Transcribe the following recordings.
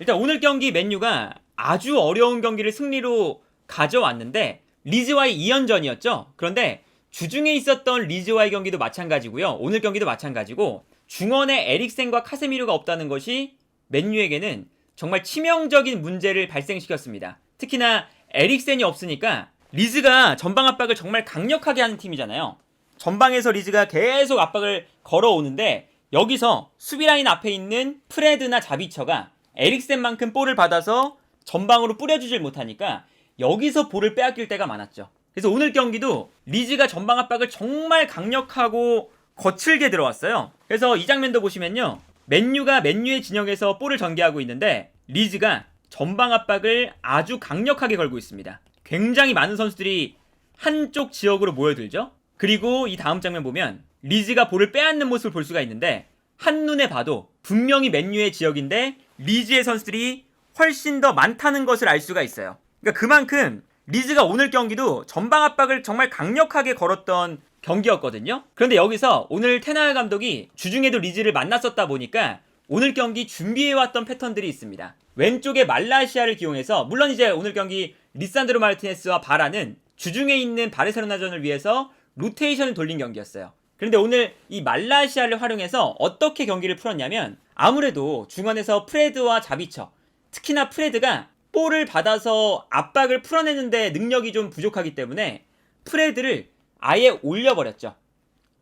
일단 오늘 경기 맨유가 아주 어려운 경기를 승리로 가져왔는데 리즈와의 2연전이었죠. 그런데 주중에 있었던 리즈와의 경기도 마찬가지고요. 오늘 경기도 마찬가지고 중원에 에릭센과 카세미르가 없다는 것이 맨유에게는 정말 치명적인 문제를 발생시켰습니다. 특히나 에릭센이 없으니까 리즈가 전방 압박을 정말 강력하게 하는 팀이잖아요. 전방에서 리즈가 계속 압박을 걸어오는데 여기서 수비 라인 앞에 있는 프레드나 자비처가 에릭센만큼 볼을 받아서 전방으로 뿌려주질 못하니까 여기서 볼을 빼앗길 때가 많았죠. 그래서 오늘 경기도 리즈가 전방 압박을 정말 강력하고 거칠게 들어왔어요. 그래서 이 장면도 보시면요. 맨유가 맨유의 진영에서 볼을 전개하고 있는데 리즈가 전방 압박을 아주 강력하게 걸고 있습니다. 굉장히 많은 선수들이 한쪽 지역으로 모여들죠. 그리고 이 다음 장면 보면 리즈가 볼을 빼앗는 모습을 볼 수가 있는데 한눈에 봐도 분명히 맨유의 지역인데 리즈의 선수들이 훨씬 더 많다는 것을 알 수가 있어요. 그러니까 그만큼 리즈가 오늘 경기도 전방 압박을 정말 강력하게 걸었던 경기였거든요. 그런데 여기서 오늘 테나尔감독이 주중에도 리즈를 만났었다 보니까 오늘 경기 준비해왔던 패턴들이 있습니다. 왼쪽에 말라시아를 기용해서 물론 이제 오늘 경기 리산드로 마르티네스와 바라는 주중에 있는 바르셀로나전을 위해서 로테이션을 돌린 경기였어요. 그런데 오늘 이 말라시아를 활용해서 어떻게 경기를 풀었냐면 아무래도 중원에서 프레드와 자비처 특히나 프레드가 볼을 받아서 압박을 풀어내는데 능력이 좀 부족하기 때문에 프레드를 아예 올려버렸죠.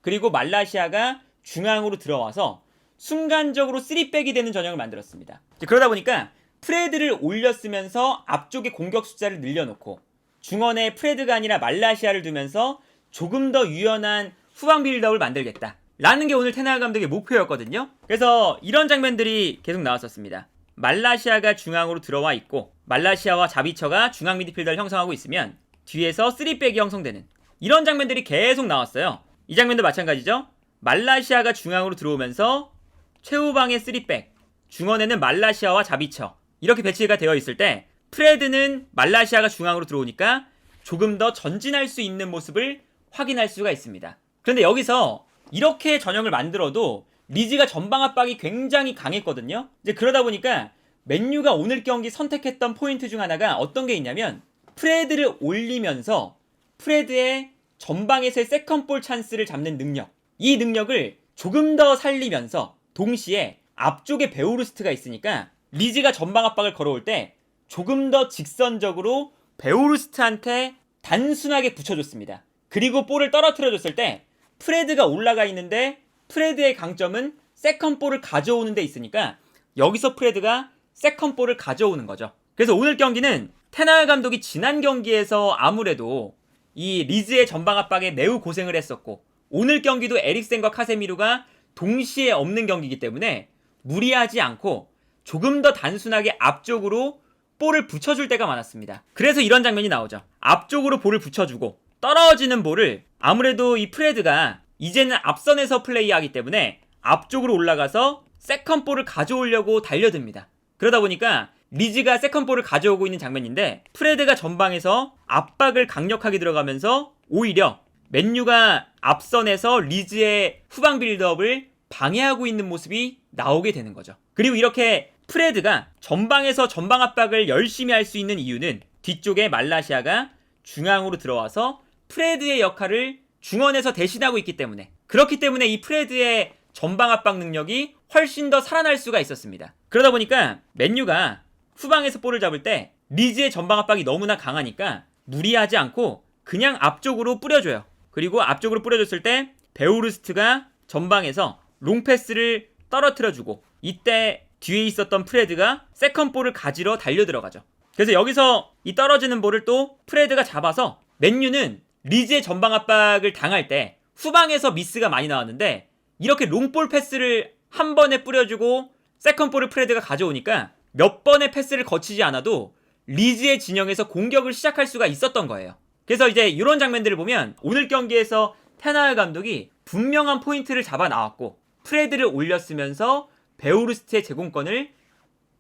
그리고 말라시아가 중앙으로 들어와서 순간적으로 3백이 되는 전형을 만들었습니다. 그러다 보니까 프레드를 올렸으면서 앞쪽에 공격 숫자를 늘려놓고 중원에 프레드가 아니라 말라시아를 두면서 조금 더 유연한 후방 빌드업을 만들겠다. 라는 게 오늘 테나 감독의 목표였거든요. 그래서 이런 장면들이 계속 나왔었습니다. 말라시아가 중앙으로 들어와 있고 말라시아와 자비처가 중앙 미드필더를 형성하고 있으면 뒤에서 3백이 형성되는 이런 장면들이 계속 나왔어요. 이 장면도 마찬가지죠. 말라시아가 중앙으로 들어오면서 최후방에 3백, 중원에는 말라시아와 자비처 이렇게 배치가 되어 있을 때 프레드는 말라시아가 중앙으로 들어오니까 조금 더 전진할 수 있는 모습을 확인할 수가 있습니다. 그런데 여기서 이렇게 전형을 만들어도 리즈가 전방 압박이 굉장히 강했거든요. 이제 그러다 보니까 맨유가 오늘 경기 선택했던 포인트 중 하나가 어떤 게 있냐면 프레드를 올리면서 프레드의 전방에서의 세컨볼 찬스를 잡는 능력. 이 능력을 조금 더 살리면서 동시에 앞쪽에 베오르스트가 있으니까 리즈가 전방 압박을 걸어올 때 조금 더 직선적으로 베오르스트한테 단순하게 붙여줬습니다. 그리고 볼을 떨어뜨려줬을 때 프레드가 올라가 있는데 프레드의 강점은 세컨볼을 가져오는 데 있으니까 여기서 프레드가 세컨볼을 가져오는 거죠. 그래서 오늘 경기는 테날 감독이 지난 경기에서 아무래도 이 리즈의 전방 압박에 매우 고생을 했었고 오늘 경기도 에릭센과 카세미루가 동시에 없는 경기이기 때문에 무리하지 않고 조금 더 단순하게 앞쪽으로 볼을 붙여줄 때가 많았습니다. 그래서 이런 장면이 나오죠. 앞쪽으로 볼을 붙여주고 떨어지는 볼을 아무래도 이 프레드가 이제는 앞선에서 플레이하기 때문에 앞쪽으로 올라가서 세컨볼을 가져오려고 달려듭니다. 그러다 보니까 리즈가 세컨볼을 가져오고 있는 장면인데 프레드가 전방에서 압박을 강력하게 들어가면서 오히려 맨유가 앞선에서 리즈의 후방 빌드업을 방해하고 있는 모습이 나오게 되는 거죠. 그리고 이렇게 프레드가 전방에서 전방 압박을 열심히 할 수 있는 이유는 뒤쪽에 말라시아가 중앙으로 들어와서 프레드의 역할을 중원에서 대신하고 있기 때문에 그렇기 때문에 이 프레드의 전방 압박 능력이 훨씬 더 살아날 수가 있었습니다. 그러다 보니까 맨유가 후방에서 볼을 잡을 때 리즈의 전방 압박이 너무나 강하니까 무리하지 않고 그냥 앞쪽으로 뿌려줘요. 그리고 앞쪽으로 뿌려줬을 때 베우르스트가 전방에서 롱패스를 떨어뜨려주고 이때 뒤에 있었던 프레드가 세컨볼을 가지러 달려 들어가죠. 그래서 여기서 이 떨어지는 볼을 또 프레드가 잡아서 맨유는 리즈의 전방 압박을 당할 때 후방에서 미스가 많이 나왔는데 이렇게 롱볼 패스를 한 번에 뿌려주고 세컨볼을 프레드가 가져오니까 몇 번의 패스를 거치지 않아도 리즈의 진영에서 공격을 시작할 수가 있었던 거예요. 그래서 이제 이런 장면들을 보면 오늘 경기에서 테나尔감독이 분명한 포인트를 잡아 나왔고 프레드를 올렸으면서 베우르스트의 제공권을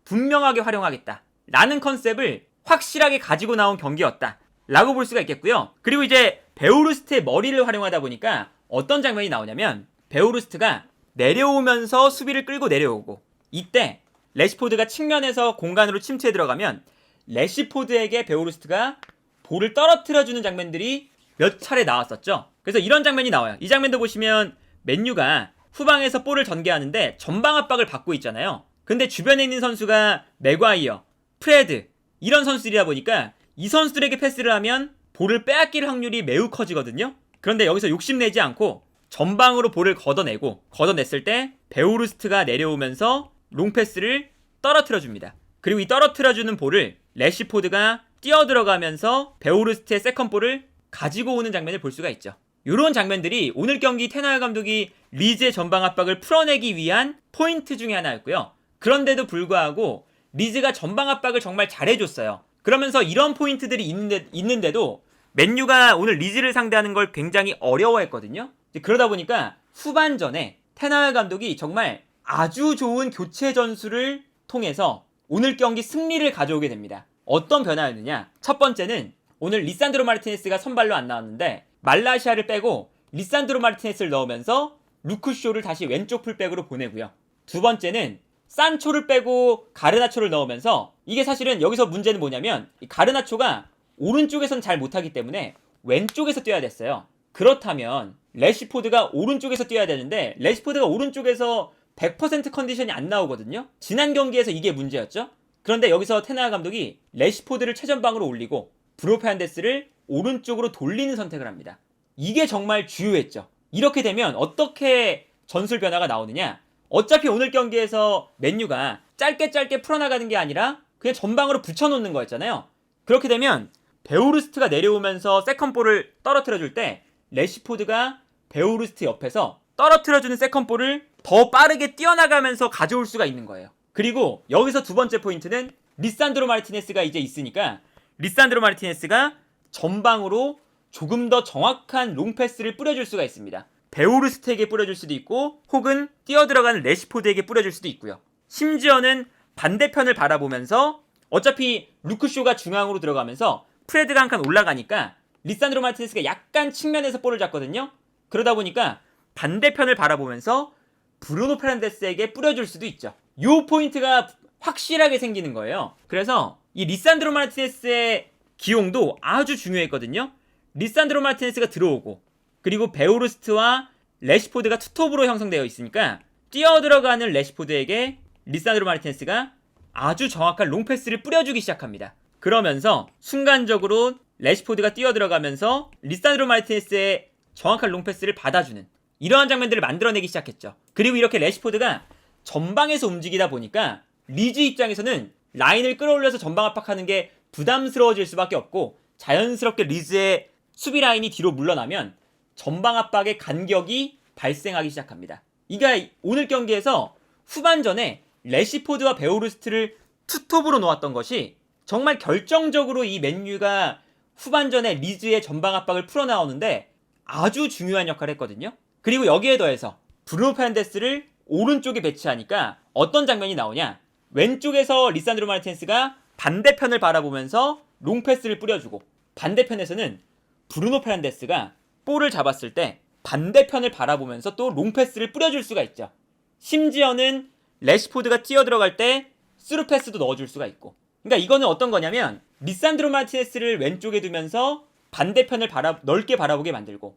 분명하게 활용하겠다. 라는 컨셉을 확실하게 가지고 나온 경기였다. 라고 볼 수가 있겠고요. 그리고 이제 베우르스트의 머리를 활용하다 보니까 어떤 장면이 나오냐면 베우르스트가 내려오면서 수비를 끌고 내려오고 이때 레시포드가 측면에서 공간으로 침투해 들어가면 레시포드에게 베오루스트가 볼을 떨어뜨려주는 장면들이 몇 차례 나왔었죠. 그래서 이런 장면이 나와요. 이 장면도 보시면 맨유가 후방에서 볼을 전개하는데 전방 압박을 받고 있잖아요. 근데 주변에 있는 선수가 맥과이어, 프레드 이런 선수들이다 보니까 이 선수들에게 패스를 하면 볼을 빼앗길 확률이 매우 커지거든요. 그런데 여기서 욕심내지 않고 전방으로 볼을 걷어내고 걷어냈을 때 베오루스트가 내려오면서 롱패스를 떨어뜨려 줍니다. 그리고 이 떨어뜨려 주는 볼을 레시포드가 뛰어 들어가면서 베오루스트의 세컨볼을 가지고 오는 장면을 볼 수가 있죠. 이런 장면들이 오늘 경기 테나야 감독이 리즈의 전방 압박을 풀어내기 위한 포인트 중에 하나였고요. 그런데도 불구하고 리즈가 전방 압박을 정말 잘해줬어요. 그러면서 이런 포인트들이 있는데, 있는데도 맨유가 오늘 리즈를 상대하는 걸 굉장히 어려워했거든요. 그러다 보니까 후반전에 테나야 감독이 정말 아주 좋은 교체 전술을 통해서 오늘 경기 승리를 가져오게 됩니다. 어떤 변화였느냐? 첫 번째는 오늘 리산드로 마르티네스가 선발로 안 나왔는데 말라시아를 빼고 리산드로 마르티네스를 넣으면서 루크쇼를 다시 왼쪽 풀백으로 보내고요. 두 번째는 산초를 빼고 가르나초를 넣으면서 이게 사실은 여기서 문제는 뭐냐면 이 가르나초가 오른쪽에선 잘 못하기 때문에 왼쪽에서 뛰어야 됐어요. 그렇다면 레시포드가 오른쪽에서 뛰어야 되는데 레시포드가 오른쪽에서 100% 컨디션이 안 나오거든요. 지난 경기에서 이게 문제였죠. 그런데 여기서 테나 감독이 레시포드를 최전방으로 올리고 브로페안데스를 오른쪽으로 돌리는 선택을 합니다. 이게 정말 주요했죠. 이렇게 되면 어떻게 전술 변화가 나오느냐? 어차피 오늘 경기에서 맨유가 짧게 짧게 풀어나가는 게 아니라 그냥 전방으로 붙여놓는 거였잖아요. 그렇게 되면 베오르스트가 내려오면서 세컨볼을 떨어뜨려 줄 때 레시포드가 베오르스트 옆에서 떨어뜨려주는 세컨볼을 더 빠르게 뛰어나가면서 가져올 수가 있는 거예요. 그리고 여기서 두 번째 포인트는 리산드로 마르티네스가 이제 있으니까 리산드로 마르티네스가 전방으로 조금 더 정확한 롱패스를 뿌려줄 수가 있습니다. 베오르스트에게 뿌려줄 수도 있고 혹은 뛰어들어가는 레시포드에게 뿌려줄 수도 있고요. 심지어는 반대편을 바라보면서 어차피 루크쇼가 중앙으로 들어가면서 프레드가 한 칸 올라가니까 리산드로 마르티네스가 약간 측면에서 볼을 잡거든요. 그러다 보니까 반대편을 바라보면서 브루노 페란데스에게 뿌려줄 수도 있죠. 요 포인트가 확실하게 생기는 거예요. 그래서 이 리산드로 마르티네스의 기용도 아주 중요했거든요. 리산드로 마르티네스가 들어오고 그리고 베오르스트와 레시포드가 투톱으로 형성되어 있으니까 뛰어 들어가는 레시포드에게 리산드로 마르티네스가 아주 정확한 롱패스를 뿌려주기 시작합니다. 그러면서 순간적으로 레시포드가 뛰어 들어가면서 리산드로 마르티네스의 정확한 롱패스를 받아주는 이러한 장면들을 만들어내기 시작했죠. 그리고 이렇게 레시포드가 전방에서 움직이다 보니까 리즈 입장에서는 라인을 끌어올려서 전방 압박하는 게 부담스러워질 수밖에 없고 자연스럽게 리즈의 수비 라인이 뒤로 물러나면 전방 압박의 간격이 발생하기 시작합니다. 이게 오늘 경기에서 후반전에 레시포드와 베오르스트를 투톱으로 놓았던 것이 정말 결정적으로 이 맨유가 후반전에 리즈의 전방 압박을 풀어나오는데 아주 중요한 역할을 했거든요. 그리고 여기에 더해서 브루노 판데스를 오른쪽에 배치하니까 어떤 장면이 나오냐? 왼쪽에서 리산드로 마르틴스가 반대편을 바라보면서 롱패스를 뿌려주고 반대편에서는 브루노 페란데스가 볼을 잡았을 때 반대편을 바라보면서 또 롱패스를 뿌려줄 수가 있죠. 심지어는 레시포드가 뛰어 들어갈 때 스루 패스도 넣어줄 수가 있고. 그러니까 이거는 어떤 거냐면 리산드로 마르티네스를 왼쪽에 두면서 반대편을 바라 넓게 바라보게 만들고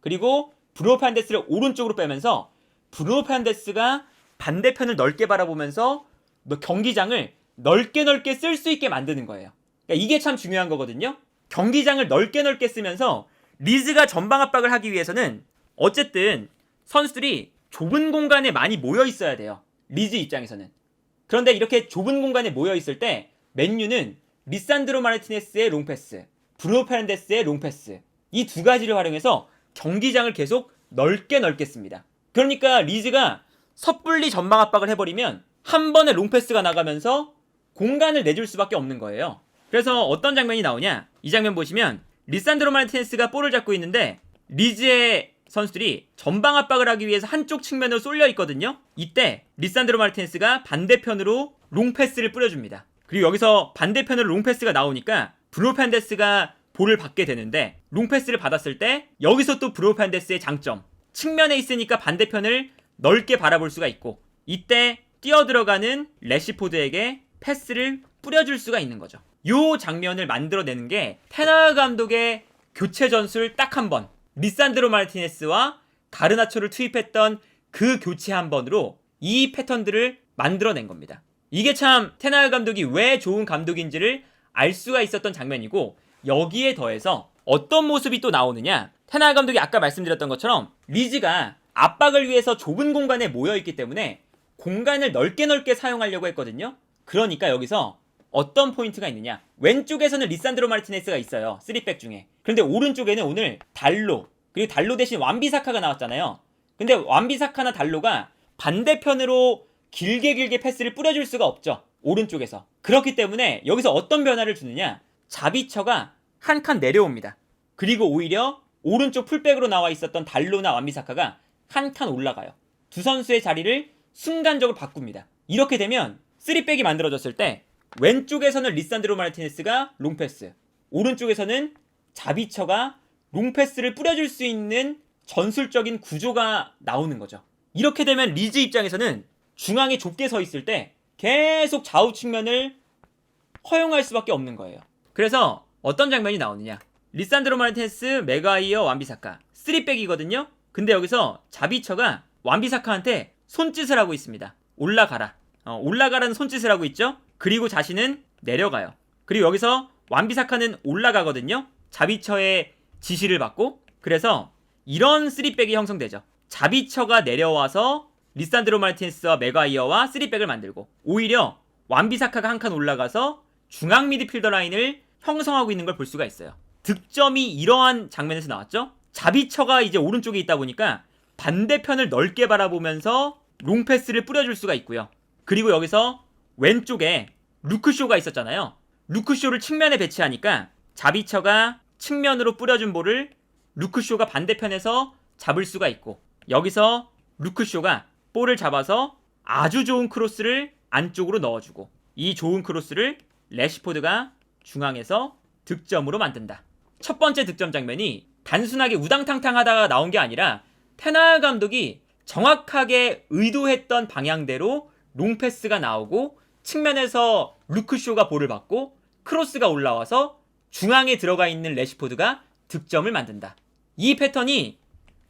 그리고 브루노 판데스를 오른쪽으로 빼면서 브루노 판데스가 반대편을 넓게 바라보면서 너 경기장을 넓게 넓게 쓸 수 있게 만드는 거예요. 그러니까 이게 참 중요한 거거든요. 경기장을 넓게 넓게 쓰면서 리즈가 전방 압박을 하기 위해서는 어쨌든 선수들이 좁은 공간에 많이 모여 있어야 돼요. 리즈 입장에서는. 그런데 이렇게 좁은 공간에 모여 있을 때 맨유는 리산드로 마르티네스의 롱패스, 브루노 페란데스의 롱패스 이 두 가지를 활용해서 경기장을 계속 넓게 씁니다. 그러니까 리즈가 섣불리 전방 압박을 해버리면 한 번에 롱패스가 나가면서 공간을 내줄 수밖에 없는 거예요. 그래서 어떤 장면이 나오냐? 이 장면 보시면 리산드로 마르티네스가 볼을 잡고 있는데 리즈의 선수들이 전방 압박을 하기 위해서 한쪽 측면으로 쏠려 있거든요. 이때 리산드로 마르티네스가 반대편으로 롱패스를 뿌려줍니다. 그리고 여기서 반대편으로 롱패스가 나오니까 브루노 판데스가 볼을 받게 되는데 롱패스를 받았을 때 여기서 또 브루노 판데스의 장점 측면에 있으니까 반대편을 넓게 바라볼 수가 있고 이때 뛰어 들어가는 레시포드에게 패스를 뿌려줄 수가 있는 거죠. 요 장면을 만들어내는 게 테나 감독의 교체 전술 딱 한 번. 리산드로 마르티네스와 가르나초를 투입했던 그 교체 한 번으로 이 패턴들을 만들어낸 겁니다. 이게 참 테나 감독이 왜 좋은 감독인지를 알 수가 있었던 장면이고 여기에 더해서 어떤 모습이 또 나오느냐 테나 감독이 아까 말씀드렸던 것처럼 리즈가 압박을 위해서 좁은 공간에 모여 있기 때문에 공간을 넓게 넓게 사용하려고 했거든요. 그러니까 여기서 어떤 포인트가 있느냐? 왼쪽에서는 리산드로 마르티네스가 있어요. 3백 중에. 그런데 오른쪽에는 오늘 달로 그리고 달로 대신 완비사카가 나왔잖아요. 근데 완비사카나 달로가 반대편으로 길게 길게 패스를 뿌려줄 수가 없죠. 오른쪽에서. 그렇기 때문에 여기서 어떤 변화를 주느냐? 자비처가 한 칸 내려옵니다. 그리고 오히려 오른쪽 풀백으로 나와 있었던 달로나 완비사카가 한 칸 올라가요. 두 선수의 자리를 순간적으로 바꿉니다. 이렇게 되면 3백이 만들어졌을 때 왼쪽에서는 리산드로 마르티네스가 롱패스, 오른쪽에서는 자비처가 롱패스를 뿌려줄 수 있는 전술적인 구조가 나오는 거죠. 이렇게 되면 리즈 입장에서는 중앙에 좁게 서 있을 때 계속 좌우 측면을 허용할 수밖에 없는 거예요. 그래서 어떤 장면이 나오느냐? 리산드로 마르티네스, 메가이어, 완비사카 3백이거든요. 근데 여기서 자비처가 완비사카한테 손짓을 하고 있습니다. 올라가라. 어, 올라가라는 손짓을 하고 있죠. 그리고 자신은 내려가요. 그리고 여기서 완비사카는 올라가거든요. 자비처의 지시를 받고 그래서 이런 3백이 형성되죠. 자비처가 내려와서 리산드로 마르티네스와 메가이어와 3백을 만들고 오히려 완비사카가 한 칸 올라가서 중앙 미드필더 라인을 형성하고 있는 걸 볼 수가 있어요. 득점이 이러한 장면에서 나왔죠. 자비처가 이제 오른쪽에 있다 보니까 반대편을 넓게 바라보면서 롱패스를 뿌려줄 수가 있고요. 그리고 여기서 왼쪽에 루크쇼가 있었잖아요. 루크쇼를 측면에 배치하니까 자비처가 측면으로 뿌려준 볼을 루크쇼가 반대편에서 잡을 수가 있고 여기서 루크쇼가 볼을 잡아서 아주 좋은 크로스를 안쪽으로 넣어주고 이 좋은 크로스를 레시포드가 중앙에서 득점으로 만든다. 첫 번째 득점 장면이 단순하게 우당탕탕 하다가 나온 게 아니라 테나 감독이 정확하게 의도했던 방향대로 롱패스가 나오고 측면에서 루크쇼가 볼을 받고 크로스가 올라와서 중앙에 들어가 있는 레시포드가 득점을 만든다. 이 패턴이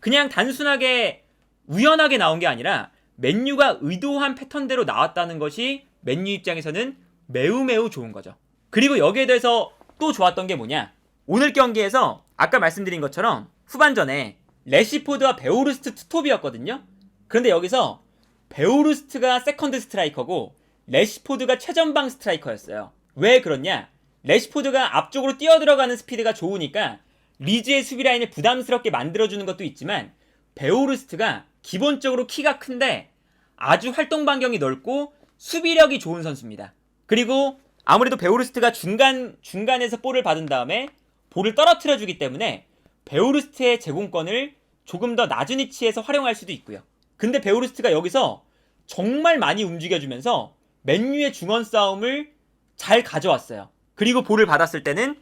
그냥 단순하게 우연하게 나온 게 아니라 맨유가 의도한 패턴대로 나왔다는 것이 맨유 입장에서는 매우 매우 좋은 거죠. 그리고 여기에 대해서 또 좋았던 게 뭐냐? 오늘 경기에서 아까 말씀드린 것처럼 후반전에 레시포드와 베오르스트 투톱이었거든요. 그런데 여기서 베오르스트가 세컨드 스트라이커고 레시포드가 최전방 스트라이커였어요. 왜 그렇냐? 레시포드가 앞쪽으로 뛰어들어가는 스피드가 좋으니까 리즈의 수비 라인을 부담스럽게 만들어주는 것도 있지만 베오르스트가 기본적으로 키가 큰데 아주 활동 반경이 넓고 수비력이 좋은 선수입니다. 그리고 아무래도 베오르스트가 중간 중간에서 볼을 받은 다음에 볼을 떨어뜨려 주기 때문에 베오르스트의 제공권을 조금 더 낮은 위치에서 활용할 수도 있고요. 근데 베오르스트가 여기서 정말 많이 움직여주면서 맨유의 중원 싸움을 잘 가져왔어요. 그리고 볼을 받았을 때는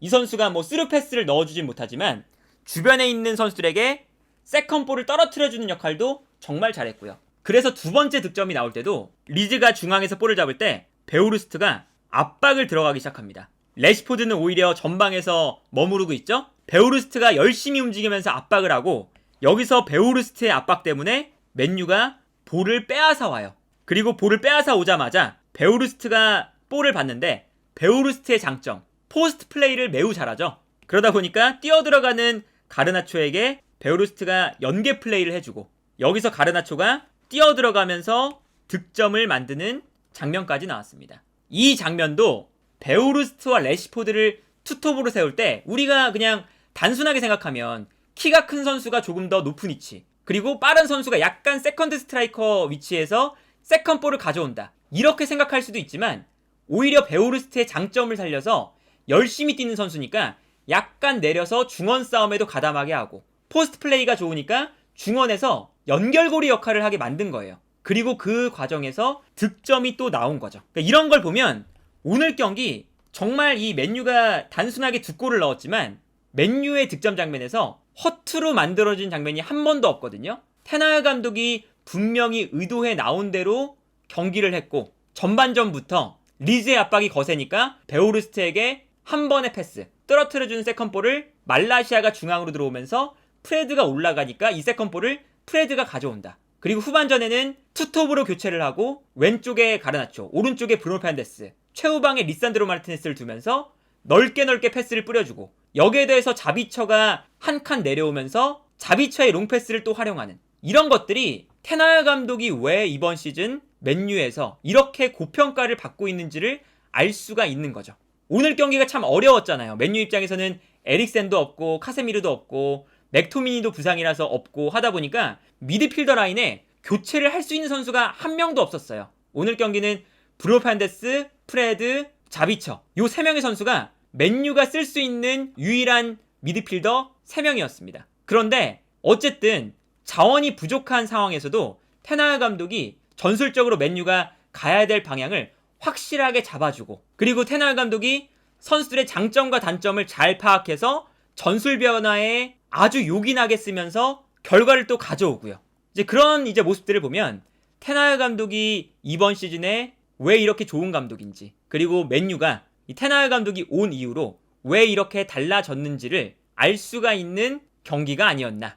이 선수가 뭐 스루 패스를 넣어주진 못하지만 주변에 있는 선수들에게 세컨 볼을 떨어뜨려주는 역할도 정말 잘했고요. 그래서 두 번째 득점이 나올 때도 리즈가 중앙에서 볼을 잡을 때 베오르스트가 압박을 들어가기 시작합니다. 레시포드는 오히려 전방에서 머무르고 있죠. 베오르스트가 열심히 움직이면서 압박을 하고 여기서 베오르스트의 압박 때문에 맨유가 볼을 빼앗아 와요. 그리고 볼을 빼앗아 오자마자 베오르스트가 볼을 받는데 베오르스트의 장점 포스트 플레이를 매우 잘하죠. 그러다 보니까 뛰어 들어가는 가르나초에게 베오르스트가 연계 플레이를 해주고 여기서 가르나초가 뛰어 들어가면서 득점을 만드는 장면까지 나왔습니다. 이 장면도 베오르스트와 레시포드를 투톱으로 세울 때 우리가 그냥 단순하게 생각하면 키가 큰 선수가 조금 더 높은 위치 그리고 빠른 선수가 약간 세컨드 스트라이커 위치에서 세컨 볼을 가져온다 이렇게 생각할 수도 있지만 오히려 베오르스트의 장점을 살려서 열심히 뛰는 선수니까 약간 내려서 중원 싸움에도 가담하게 하고 포스트 플레이가 좋으니까 중원에서 연결고리 역할을 하게 만든 거예요. 그리고 그 과정에서 득점이 또 나온 거죠. 그러니까 이런 걸 보면 오늘 경기 정말 이 맨유가 단순하게 두 골을 넣었지만 맨유의 득점 장면에서 허투루 만들어진 장면이 한 번도 없거든요. 테나 감독이 분명히 의도해 나온 대로 경기를 했고 전반전부터 리즈의 압박이 거세니까 베오르스트에게 한 번의 패스 떨어뜨려주는 세컨볼을 말라시아가 중앙으로 들어오면서 프레드가 올라가니까 이 세컨볼을 프레드가 가져온다. 그리고 후반전에는 투톱으로 교체를 하고 왼쪽에 가르나초, 오른쪽에 브루노 판데스, 최후방에 리산드로 마르티네스를 두면서 넓게 넓게 패스를 뿌려주고 여기에 대해서 자비처가 한 칸 내려오면서 자비처의 롱패스를 또 활용하는 이런 것들이 테나야 감독이 왜 이번 시즌 맨유에서 이렇게 고평가를 받고 있는지를 알 수가 있는 거죠. 오늘 경기가 참 어려웠잖아요. 맨유 입장에서는 에릭센도 없고 카세미르도 없고 맥토미니도 부상이라서 없고 하다 보니까 미드필더 라인에 교체를 할 수 있는 선수가 한 명도 없었어요. 오늘 경기는 브루노 판데스, 프레드, 자비처 요 세 명의 선수가 맨유가 쓸 수 있는 유일한 미드필더 세 명이었습니다. 그런데 어쨌든 자원이 부족한 상황에서도 테나야 감독이 전술적으로 맨유가 가야 될 방향을 확실하게 잡아주고 그리고 테나야 감독이 선수들의 장점과 단점을 잘 파악해서 전술 변화에 아주 요긴하게 쓰면서 결과를 또 가져오고요. 이제 그런 이제 모습들을 보면 테나야 감독이 이번 시즌에 왜 이렇게 좋은 감독인지 그리고 맨유가 이 테나야 감독이 온 이후로 왜 이렇게 달라졌는지를 알 수가 있는 경기가 아니었나